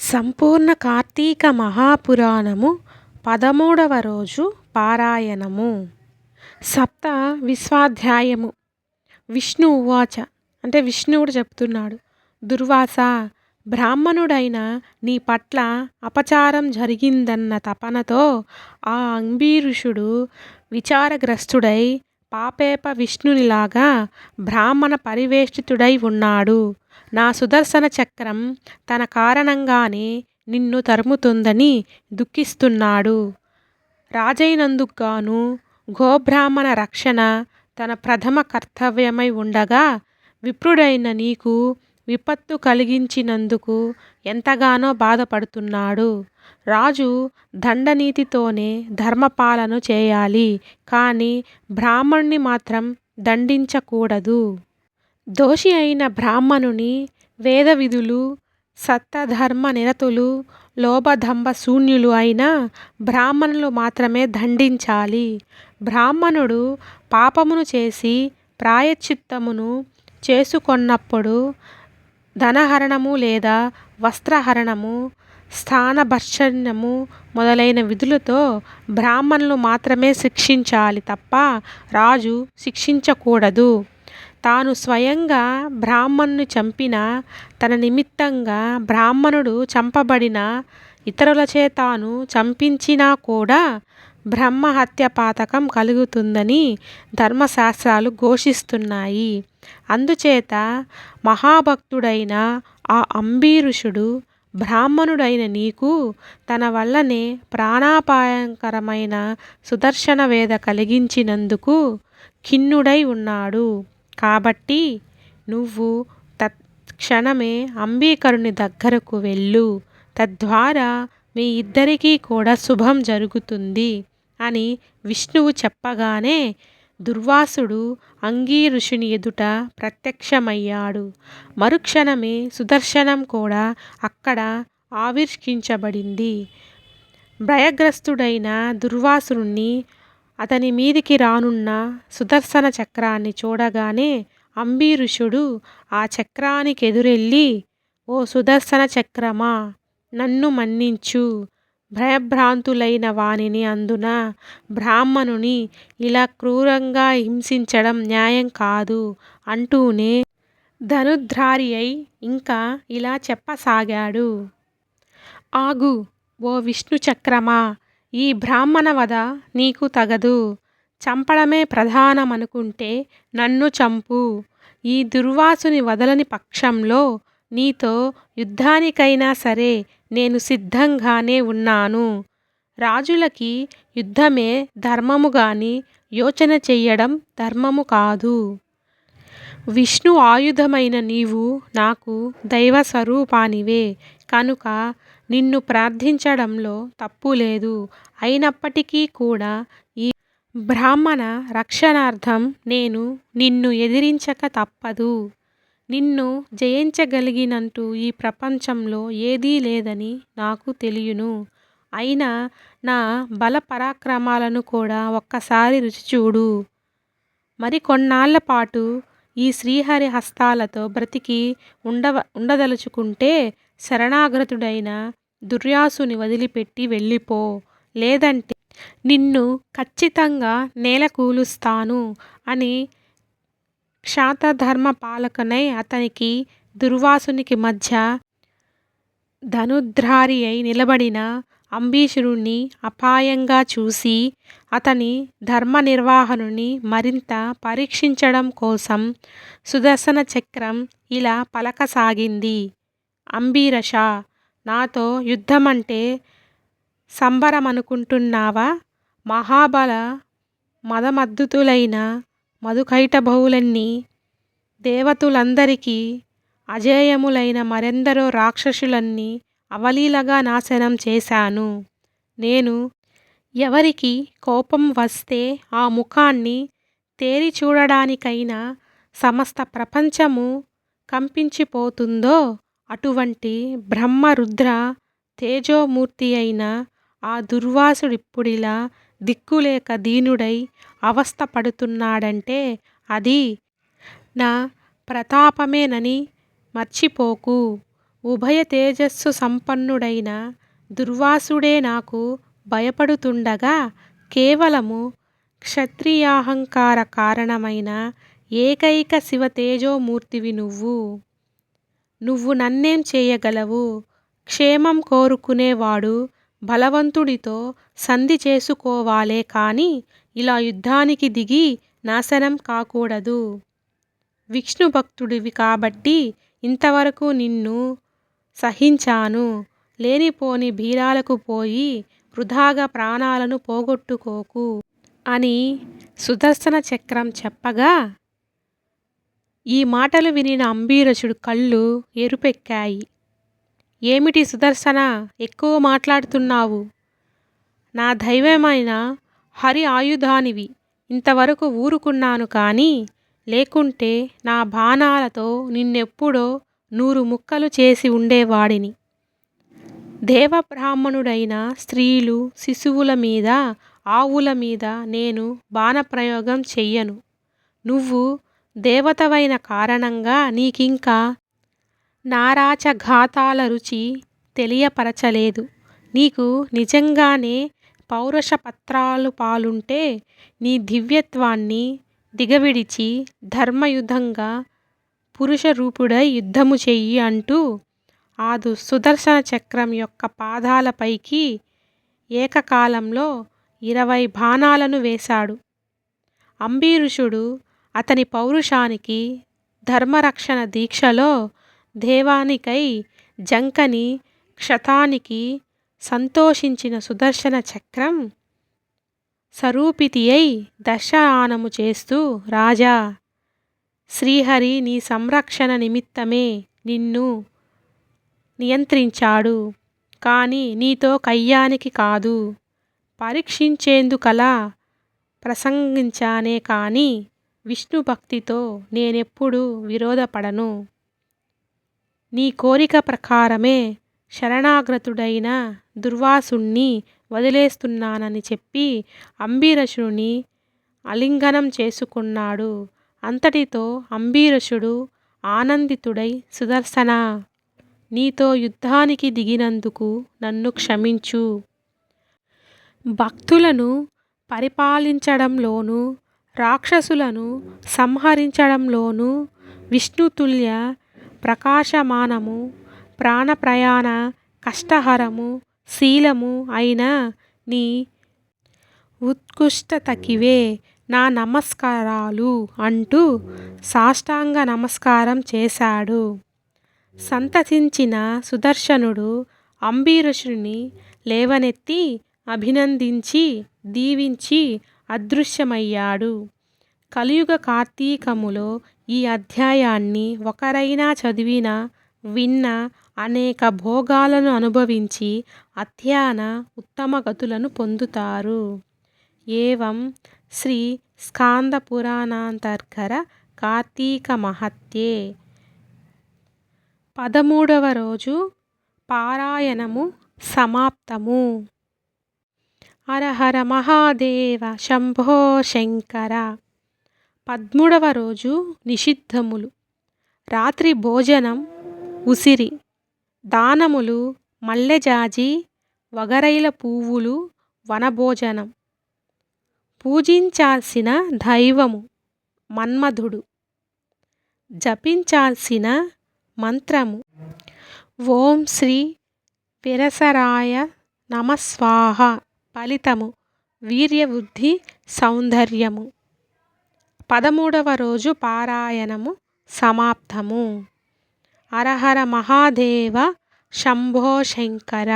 సంపూర్ణ కార్తీక మహాపురాణము పదమూడవ రోజు పారాయణము. సప్త విశ్వాధ్యాయము. విష్ణు ఉవాచ. అంటే విష్ణువుడు చెప్తున్నాడు దుర్వాస బ్రాహ్మణుడైన నీ పట్ల అపచారం జరిగిందన్న తపనతో ఆ అంబీరుషుడు విచారగ్రస్తుడై పాపేప విష్ణునిలాగా బ్రాహ్మణ పరివేష్టితుడై ఉన్నాడు. నా సుదర్శన చక్రం తన కారణంగానే నిన్ను తరుముతుందని దుఃఖిస్తున్నాడు. రాజైనందుకుగాను గోబ్రాహ్మణ రక్షణ తన ప్రథమ కర్తవ్యమై ఉండగా విప్రుడైన నీకు విపత్తు కలిగించినందుకు ఎంతగానో బాధపడుతున్నాడు. రాజు దండనీతితోనే ధర్మపాలన చేయాలి కానీ బ్రాహ్మణ్ణి మాత్రం దండించకూడదు. దోషి అయిన బ్రాహ్మణుని వేదవిధులు సత్తధర్మ నిరతులు లోభదంభ శూన్యులు అయిన బ్రాహ్మణులు మాత్రమే దండించాలి. బ్రాహ్మణుడు పాపమును చేసి ప్రాయశ్చిత్తమును చేసుకొన్నప్పుడు ధనహరణము లేదా వస్త్రహరణము స్థానభర్షణము మొదలైన విధులతో బ్రాహ్మణులు మాత్రమే శిక్షించాలి తప్ప రాజు శిక్షించకూడదు. తాను స్వయంగా బ్రాహ్మణ్ణు చంపిన తన నిమిత్తంగా బ్రాహ్మణుడు చంపబడిన ఇతరులచే తాను చంపించినా కూడా బ్రహ్మహత్య పాతకం కలుగుతుందని ధర్మశాస్త్రాలు ఘోషిస్తున్నాయి. అందుచేత మహాభక్తుడైన ఆ అంబీరుషుడు బ్రాహ్మణుడైన నీకు తన వల్లనే ప్రాణాపాయకరమైన సుదర్శన వేద కలిగించినందుకు ఖిన్నుడై ఉన్నాడు. కాబట్టి నువ్వు తత్క్షణమే అంబీకరుని దగ్గరకు వెళ్ళు. తద్వారా మీ ఇద్దరికీ కూడా శుభం జరుగుతుంది అని విష్ణువు చెప్పగానే దుర్వాసుడు అంగీ ఋషుని ఎదుట ప్రత్యక్షమయ్యాడు. మరుక్షణమే సుదర్శనం కూడా అక్కడ ఆవిష్కరించబడింది. భయగ్రస్తుడైన దుర్వాసురుణ్ణి అతని మీదికి రానున్న సుదర్శన చక్రాన్ని చూడగానే అంబీరుషుడు ఆ చక్రానికి ఎదురెళ్ళి ఓ సుదర్శన చక్రమా నన్ను మన్నించు. భయభ్రాంతులైన వానిని అందున బ్రాహ్మణుని ఇలా క్రూరంగా హింసించడం న్యాయం కాదు అంటూనే ధనుర్ధారి అయి ఇంకా ఇలా చెప్పసాగాడు. ఆగు ఓ విష్ణు చక్రమా ఈ బ్రాహ్మణ వధ నీకు తగదు. చంపడమే ప్రధానమనుకుంటే నన్ను చంపు. ఈ దుర్వాసుని వదలని పక్షంలో నీతో యుద్ధానికైనా సరే నేను సిద్ధంగానే ఉన్నాను. రాజులకి యుద్ధమే ధర్మము గాని యోచన చెయ్యడం ధర్మము కాదు. విష్ణు ఆయుధమైన నీవు నాకు దైవస్వరూపానివే. కనుక నిన్ను ప్రార్థించడంలో తప్పులేదు అయినప్పటికీ కూడా ఈ బ్రాహ్మణ రక్షణార్థం నేను నిన్ను ఎదిరించక తప్పదు. నిన్ను జయించగలిగినంటూ ఈ ప్రపంచంలో ఏదీ లేదని నాకు తెలియును. అయినా నా బల పరాక్రమాలను కూడా ఒక్కసారి రుచి చూడు. మరి మరికొన్నాళ్ళ పాటు ఈ శ్రీహరి హస్తాలతో బ్రతికి ఉండవ ఉండదలుచుకుంటే శరణాగతుడైన దుర్యాసుని వదిలిపెట్టి వెళ్ళిపో. లేదంటే నిన్ను ఖచ్చితంగా నేలకూలుస్తాను అని క్షాతధర్మ పాలకునై అతనికి దుర్వాసునికి మధ్య ధనుద్ధారి అయి నిలబడిన అంబీషుడిని అపాయంగా చూసి అతని ధర్మ నిర్వహణని మరింత పరీక్షించడం కోసం సుదర్శన చక్రం ఇలా పలకసాగింది. అంబీరష నాతో యుద్ధమంటే సంబరమనుకుంటున్నావా? మహాబల మదమద్దుతులైన మధుకైటభువులన్నీ దేవతులందరికీ అజేయములైన మరెందరో రాక్షసులన్నీ అవలీలగా నాశనం చేశాను. నేను ఎవరికి కోపం వస్తే ఆ ముఖాన్ని తేరి చూడడానికైనా సమస్త ప్రపంచము కంపించిపోతుందో? అటువంటి బ్రహ్మరుద్ర తేజోమూర్తి అయిన ఆ దుర్వాసుడిప్పుడిలా దిక్కులేక దీనుడై అవస్థ పడుతున్నాడంటే అది నా ప్రతాపమేనని మర్చిపోకు. ఉభయ తేజస్సు సంపన్నుడైన దుర్వాసుడే నాకు భయపడుతుండగా కేవలము క్షత్రియాహంకార కారణమైన ఏకైక శివ తేజోమూర్తివి నువ్వు. నువ్వు నన్నేం చేయగలవు? క్షేమం కోరుకునేవాడు బలవంతుడితో సంధి చేసుకోవాలే కాని ఇలా యుద్ధానికి దిగి నాశనం కాకూడదు. విష్ణు భక్తుడివి కాబట్టి ఇంతవరకు నిన్ను సహించాను. లేనిపోని భీరాలకు పోయి వృధాగా ప్రాణాలను పోగొట్టుకోకు అని సుదర్శన చక్రం చెప్పగా ఈ మాటలు వినిన అంబీరసుడు కళ్ళు ఎరుపెక్కాయి. ఏమిటి సుదర్శన ఎక్కువ మాట్లాడుతున్నావు? నా దైవమైన హరి ఆయుధానివి. ఇంతవరకు ఊరుకున్నాను కానీ లేకుంటే నా బాణాలతో నిన్నెప్పుడో నూరు ముక్కలు చేసి ఉండేవాడిని. దేవబ్రాహ్మణుడైన స్త్రీలు శిశువుల మీద ఆవుల మీద నేను బాణప్రయోగం చెయ్యను. నువ్వు దేవతవైన కారణంగా నీకింకా నారాచఘాతాల రుచి తెలియపరచలేదు. నీకు నిజంగానే పౌరుష పత్రాలు పాలుంటే నీ దివ్యత్వాన్ని దిగవిడిచి ధర్మయుధంగా పురుషరూపుడై యుద్ధము చెయ్యి అంటూ ఆ సుదర్శన చక్రం యొక్క పాదాలపైకి ఏకకాలంలో ఇరవై బాణాలను వేశాడు. అంబీరుషుడు అతని పౌరుషానికి ధర్మరక్షణ దీక్షలో దేవానికై జంకని క్షతానికి సంతోషించిన సుదర్శన చక్రం సరూపితి అయి దర్శనానము చేస్తూ రాజా శ్రీహరి నీ సంరక్షణ నిమిత్తమే నిన్ను నియంత్రించాడు. కానీ నీతో కయ్యానికి కాదు. పరీక్షించేందుకలా ప్రసంగించానే కానీ విష్ణు భక్తితో నేనెప్పుడూ విరోధపడను. నీ కోరిక ప్రకారమే శరణాగ్రతుడైన దుర్వాసుణ్ణి వదిలేస్తున్నానని చెప్పి అంబీరషుడిని అలింగనం చేసుకున్నాడు. అంతటితో అంబీరషుడు ఆనందితుడై సుదర్శన నీతో యుద్ధానికి దిగినందుకు నన్ను క్షమించు. భక్తులను పరిపాలించడంలోనూ రాక్షసులను సంహరించడంలోనూ విష్ణుతుల్య ప్రకాశమానము ప్రాణప్రయాణ కష్టహరము శీలము అయిన నీ ఉత్కృష్టతకివే నా నమస్కారాలు అంటూ సాష్టాంగ నమస్కారం చేశాడు. సంతసించిన సుదర్శనుడు అంబీరసుని లేవనెత్తి అభినందించి దీవించి అదృశ్యమయ్యాడు. కలియుగ కార్తీకములో ఈ అధ్యాయాన్ని ఒకరైనా చదివినా విన్నా అనేక భోగాలను అనుభవించి అధ్యాన ఉత్తమ గతులను పొందుతారు. ఏవం శ్రీ స్కాంద పురాణాంతర్కర కార్తీక మహత్యే. పదమూడవ రోజు పారాయణము సమాప్తము. హర హర మహాదేవ శంభో శంకర. పద్మూడవ రోజు నిషిద్ధములు. రాత్రి భోజనం ఉసిరి దానములు మల్లెజాజి వగరైల పువ్వులు వనభోజనం. పూజించాల్సిన దైవము మన్మధుడు. జపించాల్సిన మంత్రము. ఓం శ్రీ విరసరాయ నమస్వాహ ఫలితము వీర్యవృద్ధి సౌందర్యము. పదమూడవ రోజు పారాయణము సమాప్తము. అరహర మహాదేవ శంభో శంకర.